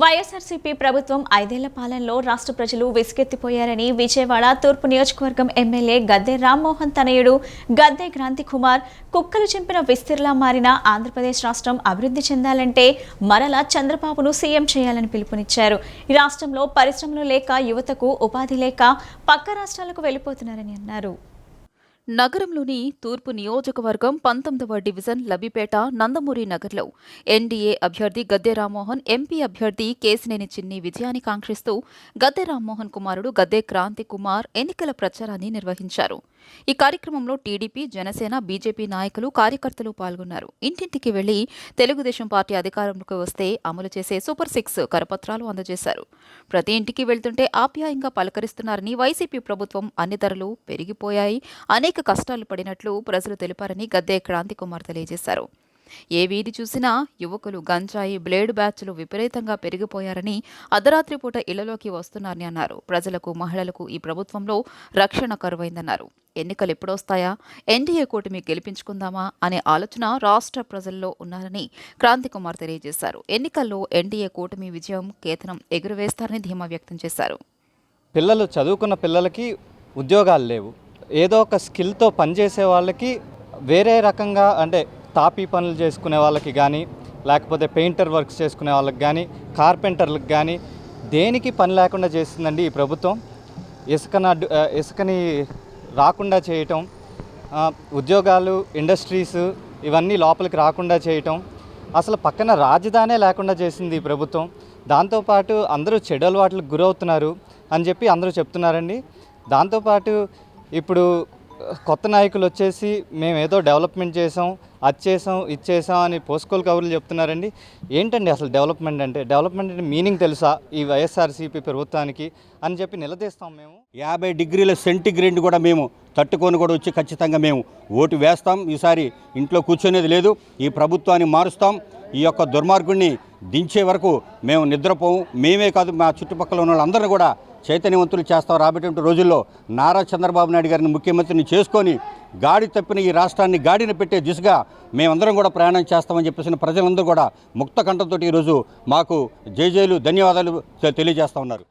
వైఎస్ఆర్సీపీ ప్రభుత్వం ఐదేళ్ళ పాలనలో రాష్ట్ర ప్రజలు విసుగెత్తిపోయారని విజయవాడ తూర్పు నియోజకవర్గం ఎమ్మెల్యే గద్దె రామ్మోహన్ తనయుడు గద్దె క్రాంతి కుమార్ కుక్కలు చింపిన విస్తీర్లా మారిన ఆంధ్రప్రదేశ్ రాష్ట్రం అభివృద్ధి చెందాలంటే మరలా చంద్రబాబును సీఎం చేయాలని పిలుపునిచ్చారు. ఈ రాష్ట్రంలో పరిశ్రమలు లేక యువతకు ఉపాధి లేక పక్క రాష్ట్రాలకు వెళ్ళిపోతున్నారని అన్నారు. నగరంలోని తూర్పు నియోజకవర్గం పంతొమ్మిదవ డివిజన్ లబిపేట నందమూరి నగర్లో ఎన్డీఏ అభ్యర్థి గద్దె రామ్మోహన్ ఎంపీ అభ్యర్థి కేసినేని చిన్ని విజయాన్ని కాంక్షిస్తూ గద్దె రామ్మోహన్ కుమారుడు గద్దె క్రాంతి కుమార్ ఎన్నికల ప్రచారాన్ని నిర్వహించారు. ఈ కార్యక్రమంలో టీడీపీ జనసేన బీజేపీ నాయకులు కార్యకర్తలు పాల్గొన్నారు. ఇంటింటికి వెళ్ళి తెలుగుదేశం పార్టీ అధికారంలోకి వస్తే అమలు చేసే సూపర్ సిక్స్ కరపత్రాలు అందజేశారు. ప్రతి ఇంటికి వెళ్తుంటే ఆప్యాయంగా పలకరిస్తున్నారని వైసీపీ ప్రభుత్వం అన్ని ధరలు పెరిగిపోయాయి. అనేక అనేక కష్టాలు పడినట్లు ప్రజలు తెలిపారని గద్దే క్రాంతి కుమార్ తెలియజేశారు. ఏ వీధి చూసినా యువకులు గంజాయి బ్లేడ్ బ్యాచ్లు విపరీతంగా పెరిగిపోయారని అర్ధరాత్రి పూట ఇళ్ళలోకి వస్తున్నారని అన్నారు. ప్రజలకు మహిళలకు ఈ ప్రభుత్వంలో రక్షణ కరువైందన్నారు. ఎన్నికలు ఎప్పుడొస్తాయా? ఎన్డీఏ కూటమి గెలిపించుకుందామా అనే ఆలోచన రాష్ట్ర ప్రజల్లో ఉన్నారని క్రాంతి కుమార్ తెలియజేశారు. ఎన్నికల్లో ఎన్డీఏ కూటమి విజయం కేతనం ఎగురవేస్తారని ధీమా వ్యక్తం చేశారు. పిల్లలు చదువుకున్న పిల్లలకి ఉద్యోగాలు లేవు. ఏదో ఒక స్కిల్తో పనిచేసే వాళ్ళకి వేరే రకంగా అంటే తాపీ పనులు చేసుకునే వాళ్ళకి కానీ లేకపోతే పెయింటర్ వర్క్స్ చేసుకునే వాళ్ళకి కానీ కార్పెంటర్లకు కానీ దేనికి పని లేకుండా చేసిందండి ఈ ప్రభుత్వం? ఇసుకన ఇసుకని రాకుండా చేయటం ఉద్యోగాలు ఇండస్ట్రీస్ ఇవన్నీ లోపలికి రాకుండా చేయటం అసలు పక్కన రాజధానే లేకుండా చేసింది ఈ ప్రభుత్వం. దాంతోపాటు అందరూ చెడు అలవాట్లకు గురవుతున్నారు అని చెప్పి అందరూ చెప్తున్నారండి. దాంతోపాటు ఇప్పుడు కొత్త నాయకులు వచ్చేసి మేము ఏదో డెవలప్మెంట్ చేసాం అది చేసాం ఇది చేసాం అని పోస్కోల్ కబుర్లు చెప్తున్నారండి. ఏంటండి అసలు డెవలప్మెంట్ అంటే? డెవలప్మెంట్ అంటే మీనింగ్ తెలుసా ఈ వైఎస్ఆర్సీపీ ప్రభుత్వానికి అని చెప్పి నిలదీస్తాం మేము. యాభై డిగ్రీల సెంటిగ్రేడ్ కూడా మేము తట్టుకొని కూడా వచ్చి ఖచ్చితంగా మేము ఓటు వేస్తాం. ఈసారి ఇంట్లో కూర్చునేది లేదు. ఈ ప్రభుత్వాన్ని మారుస్తాం. ఈ యొక్క దుర్మార్గుడిని దించే వరకు మేము నిద్రపోము. మేమే కాదు మా చుట్టుపక్కల ఉన్న వాళ్ళందరినీ కూడా చైతన్యవంతులు చేస్తాం రాబోయేటువంటి రోజుల్లో నారా చంద్రబాబు నాయుడు గారిని ముఖ్యమంత్రిని చేసుకొని గాడి తప్పిన ఈ రాష్ట్రాన్ని గాడిన పెట్టే దిశగా మేమందరం కూడా ప్రయాణం చేస్తామని చెప్పేసిన ప్రజలందరూ కూడా ముక్త కంఠంతో ఈరోజు మాకు జై ధన్యవాదాలు తెలియజేస్తా ఉన్నారు.